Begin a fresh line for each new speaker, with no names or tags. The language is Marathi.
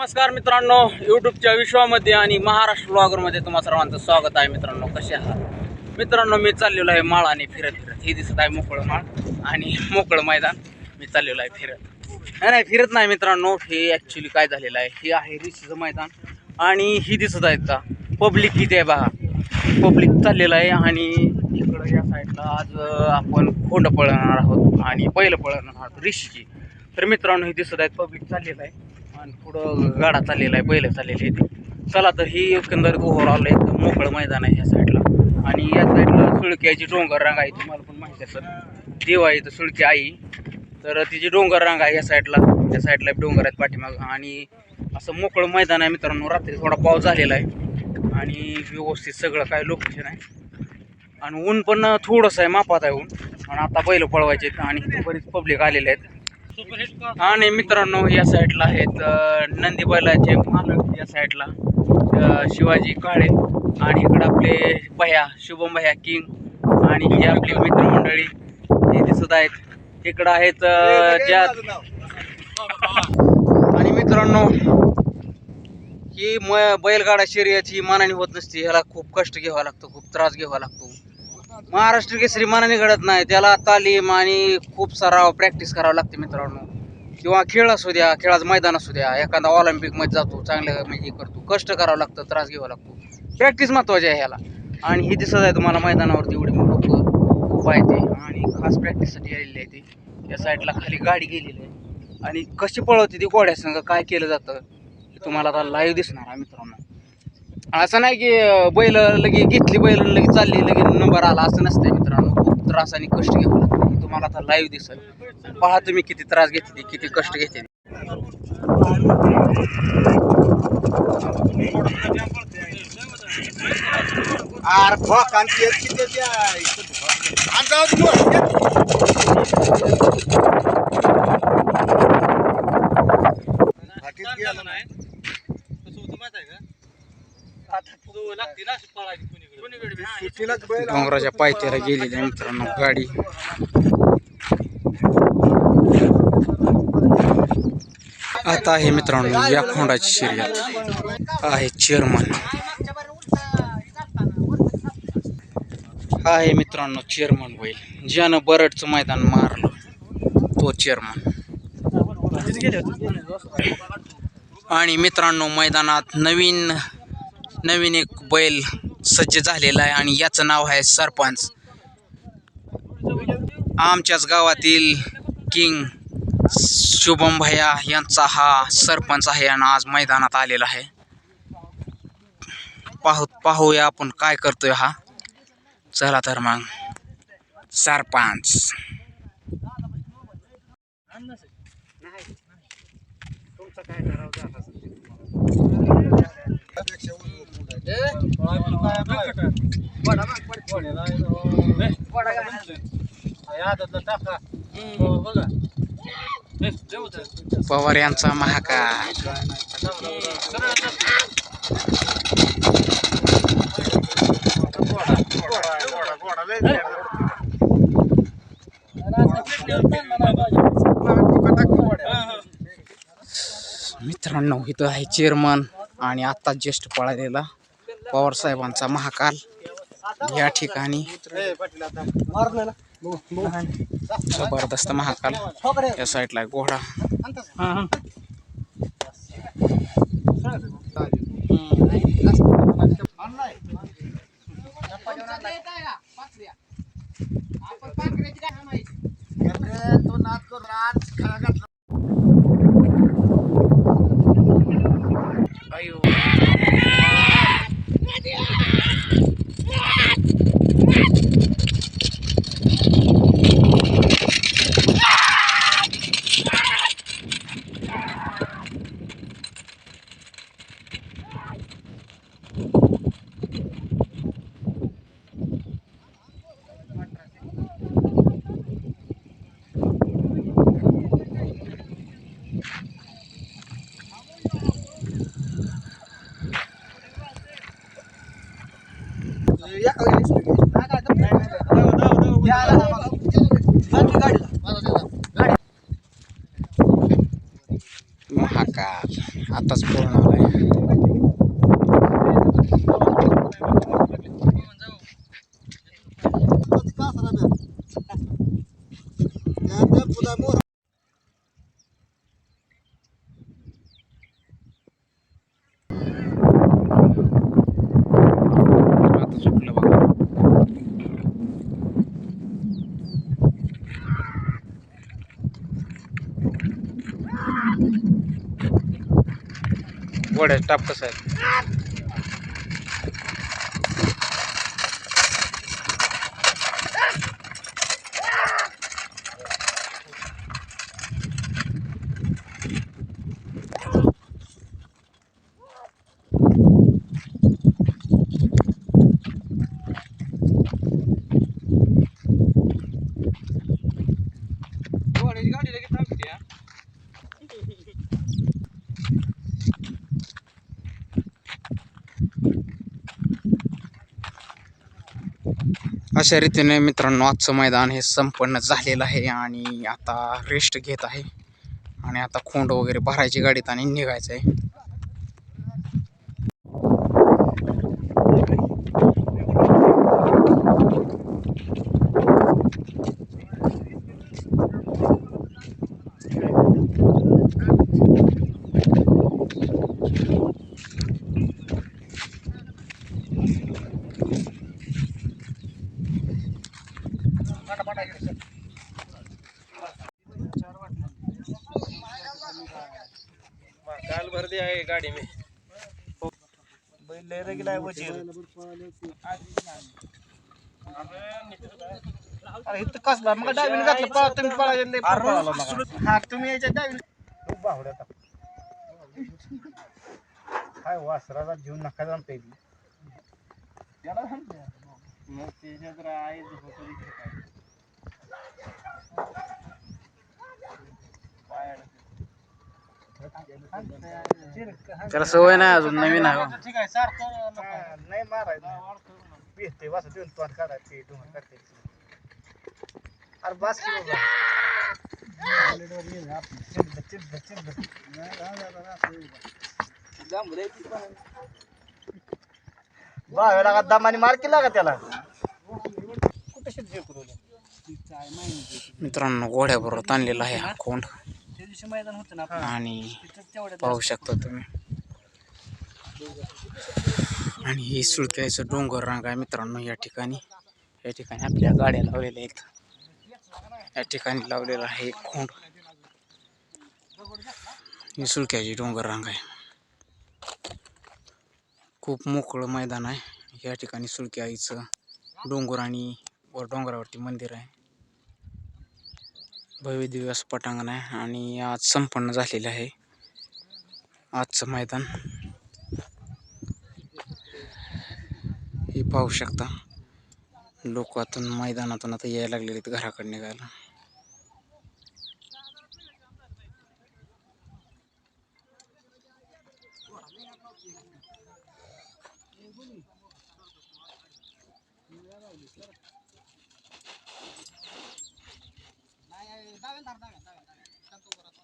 नमस्कार मित्रांनो यूट्यूबच्या विश्वामध्ये आणि महाराष्ट्र ब्लॉगरमध्ये तुम्हा सर्वांचं स्वागत आहे मित्रांनो. कसे आहात? मित्रांनो मी चाललेलो आहे माळ आणि फिरत फिरत. हे दिसत आहे मोकळं माळ आणि मोकळं मैदान. मी चाललेलो आहे फिरत. नाही नाही फिरत नाही मित्रांनो. हे ॲक्च्युली काय झालेलं आहे? हे आहे ऋषीचं मैदान आणि ही दिसत आहेत का? पब्लिक किती आहे बघा. पब्लिक चाललेलं आहे आणि इकडं या साईडला आज आपण खोंड पळणार आहोत आणि बैल पळणार आहोत रिशीची तर मित्रांनो हे दिसत आहेत पब्लिक चाललेलं आहे. आणि पुढं गाडा चाललेला आहे बैल चाललेली आहे चला तर ही एकंदरीत ओव्हरऑल एकदम मोकळं मैदान आहे ह्या साईडला आणि या साईडला सुळक्याची डोंगर रांग आहे तुम्हाला पण माहिती असेल. देव आहे इथं सुळकी आई. तर तिची डोंगर रांग आहे या साईडला त्या साईडला डोंगर आहेत पाठीमाग. आणि असं मोकळं मैदान आहे मित्रांनो रात्री थोडा पाऊस झालेला आहे. आणि व्यवस्थित सगळं काय लोकेशन आहे. आणि ऊन पण थोडंसं आहे मापात आहे ऊन. आणि आता बैल पळवायचे आहेत आणि बरीच पब्लिक आलेले आहेत. आणि मित्रांनो या साईडला आहेत नंदी बैलाचे मालक या साईडला शिवाजी काळे आणि इकडे आपले भया शुभम भया किंग आणि ही आपली मित्रमंडळी हे दिसत आहेत. इकडं आहेत ज्या आणि मित्रांनो ही म बैलगाडा शर्यत ही मानाने होत नसते. ह्याला खूप कष्ट घ्यावा लागतो खूप त्रास घ्यावा लागतो. महाराष्ट्र केसरी श्रीमानाने घडत नाही. त्याला तालीम आणि खूप सराव प्रॅक्टिस करावं लागते मित्रांनो. किंवा खेळ असू द्या खेळाचं मैदान असू द्या एखादा ऑलिम्पिकमध्ये जातो चांगलं म्हणजे हे करतो कष्ट करावं लागतं त्रास घ्यावा लागतो. प्रॅक्टिस महत्त्वाची आहे ह्याला. आणि ही दिसत आहे तुम्हाला मैदानावरती एवढी लोक खूप आहे ते. आणि खास प्रॅक्टिससाठी आलेली आहे ती. या साईडला खाली गाडी गेलेली आहे. आणि कशी पळवते ती घोड्यासंग काय केलं जातं हे तुम्हाला आता लाईव्ह दिसणार आहे मित्रांनो. असं नाही की बैल लगे घेतली बैल आणि लगे चालली लगे नंबर आला असं नसतंय मित्रांनो. खूप त्रास आणि कष्ट घ्यावं लागतं. तुम्हाला आता लाईव्ह दिसेल. पहा तुम्ही किती त्रास घेते किती कष्ट घेते ती. डोंगराच्या पायथ्याला गेलेली आहे मित्रांनो गाडी. आता आहे मित्रांनो या खोंडाची शर्यत. आहे चेअरमन. हा आहे मित्रांनो चेअरमन बैल. ज्यानं बरडचं मैदान मारलं तो चेअरमन. आणि मित्रांनो मैदानात नवीन नवीन एक बैल सज्ज झालेला आहे आणि याचं नाव आहे सरपंच. आमच्याच गावातील किंग शुभम भैया यांचा हा सरपंच आहे आणि आज मैदानात आलेला आहे. पाहू पाहूया आपण काय करतोय हा. चला तर मग सरपंच. काय पवार यांचा महाका मित्रांनो इथं आहे चेअरमन आणि आत्ताच ज्येष्ठ पळालेला. पवार साहेबांचा महाकाल या ठिकाणी. जबरदस्त महाकाल. या साईडला आहे घोडा का आताच फोन आला आहे. वड्याचा टाप कसा आहे. अशा रीतीने मित्रांनो आजचं मैदान हे संपन्न झालेलं आहे आणि आता रेस्ट घेत आहे. आणि आता खोंड वगैरे भरायची गाडीत आणि निघायचं आहे
काल भरती आहे गाडी में.
बैल लय रगीला आहे वजीर. अरे इथं कसला? मग डावीने घातलं पळा तुम्ही हा याच्या डावीने खूप. काय वासराचा जीव नका त्याच्यात आहे
त्याला सवय नाही अजून नवीन आहे
ठीक आहे सारखं नाही मारायचं वास देऊन तोंड काढायचे डोंगर काढते अरे बास की बाबा मार
मित्रांनो आणलेला आहे हा
त्या दिवशी मैदान होतं ना
आणि
तिथं तेवढ्या
पाहू शकता तुम्ही. आणि ही सुळक्याचं डोंगर रांग आहे मित्रांनो या ठिकाणी. या ठिकाणी आपल्या गाड्या लावलेल्या आहेत. या ठिकाणी लावलेला आहे एक खोंड. ही सुळक्याची डोंगर रांग आहे. खूप मोकळं मैदान आहे. या ठिकाणी सुळक्या आईचं डोंगर आणि वर डोंगरावरती मंदिर आहे. भव्य दिव्य पटांगण आहे आणि आज संपन्न झालेलं आहे. आजचं मैदान. हे पाहू शकता लोक आता मैदानातून आता यायला लागलेले आहेत घराकडे निघायला. दावे धर दावे दावे दावे चल तू करतो